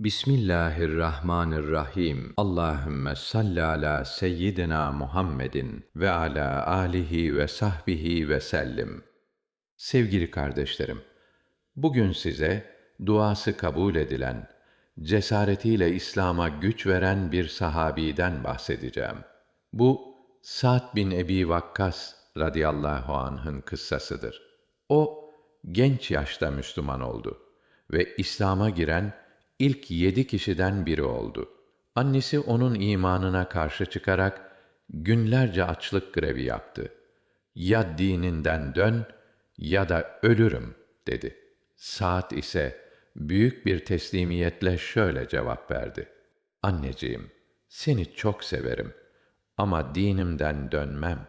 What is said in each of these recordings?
Bismillahirrahmanirrahim. Allahümme salli ala seyyidina Muhammedin ve ala alihi ve sahbihi ve sellim. Sevgili kardeşlerim, bugün size duası kabul edilen, cesaretiyle İslam'a güç veren bir sahabiden bahsedeceğim. Bu Sa'd bin Ebi Vakkas radıyallahu anh'ın kıssasıdır. O genç yaşta Müslüman oldu ve İslam'a giren ilk yedi kişiden biri oldu. Annesi onun imanına karşı çıkarak günlerce açlık grevi yaptı. Ya dininden dön ya da ölürüm dedi. Saat ise büyük bir teslimiyetle şöyle cevap verdi. Anneciğim, seni çok severim ama dinimden dönmem.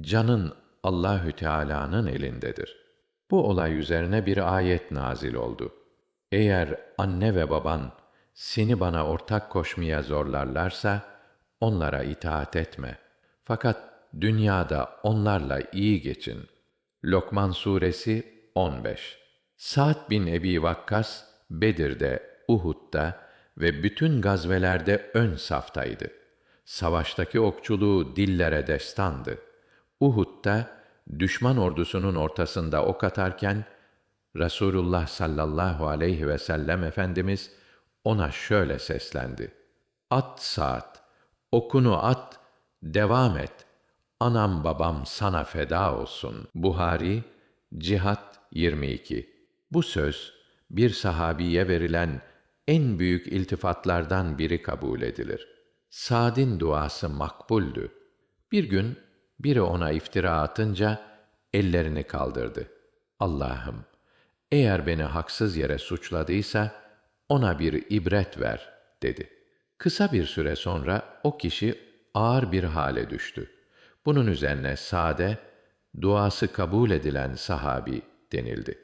Canın Allahü Teala'nın elindedir. Bu olay üzerine bir ayet nazil oldu. Eğer anne ve baban seni bana ortak koşmaya zorlarlarsa onlara itaat etme. Fakat dünyada onlarla iyi geçin. Lokman suresi 15. Sa'd bin Ebi Vakkas Bedir'de, Uhud'da ve bütün gazvelerde ön saftaydı. Savaştaki okçuluğu dillere destandı. Uhud'da düşman ordusunun ortasında ok atarken Resulullah sallallahu aleyhi ve sellem Efendimiz ona şöyle seslendi. At saat, okunu at, devam et. Anam babam sana feda olsun. Buhari, Cihat 22. Bu söz, bir sahabiye verilen en büyük iltifatlardan biri kabul edilir. Sad'in duası makbuldü. Bir gün, biri ona iftira atınca, ellerini kaldırdı. Allah'ım, eğer beni haksız yere suçladıysa ona bir ibret ver dedi. Kısa bir süre sonra o kişi ağır bir hale düştü. Bunun üzerine Sade duası kabul edilen sahabi denildi.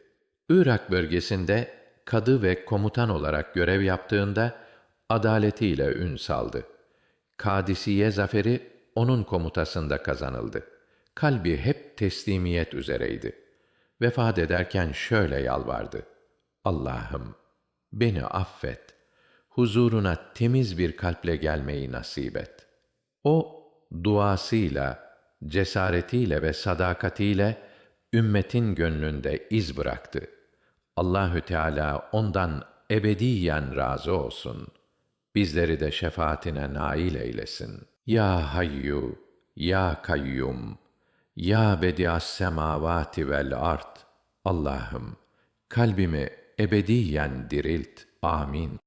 Irak bölgesinde kadı ve komutan olarak görev yaptığında adaletiyle ün saldı. Kadisiye zaferi onun komutasında kazanıldı. Kalbi hep teslimiyet üzereydi. Vefat ederken şöyle yalvardı. Allah'ım beni affet. Huzuruna temiz bir kalple gelmeyi nasip et. O duasıyla, cesaretiyle ve sadakatiyle ümmetin gönlünde iz bıraktı. Allahü Teala ondan ebediyen razı olsun. Bizleri de şefaatine nail eylesin. Ya Hayyu, Ya Kayyum, ya bedias semavati vel ard. Allah'ım kalbimi ebediyen dirilt. Amin.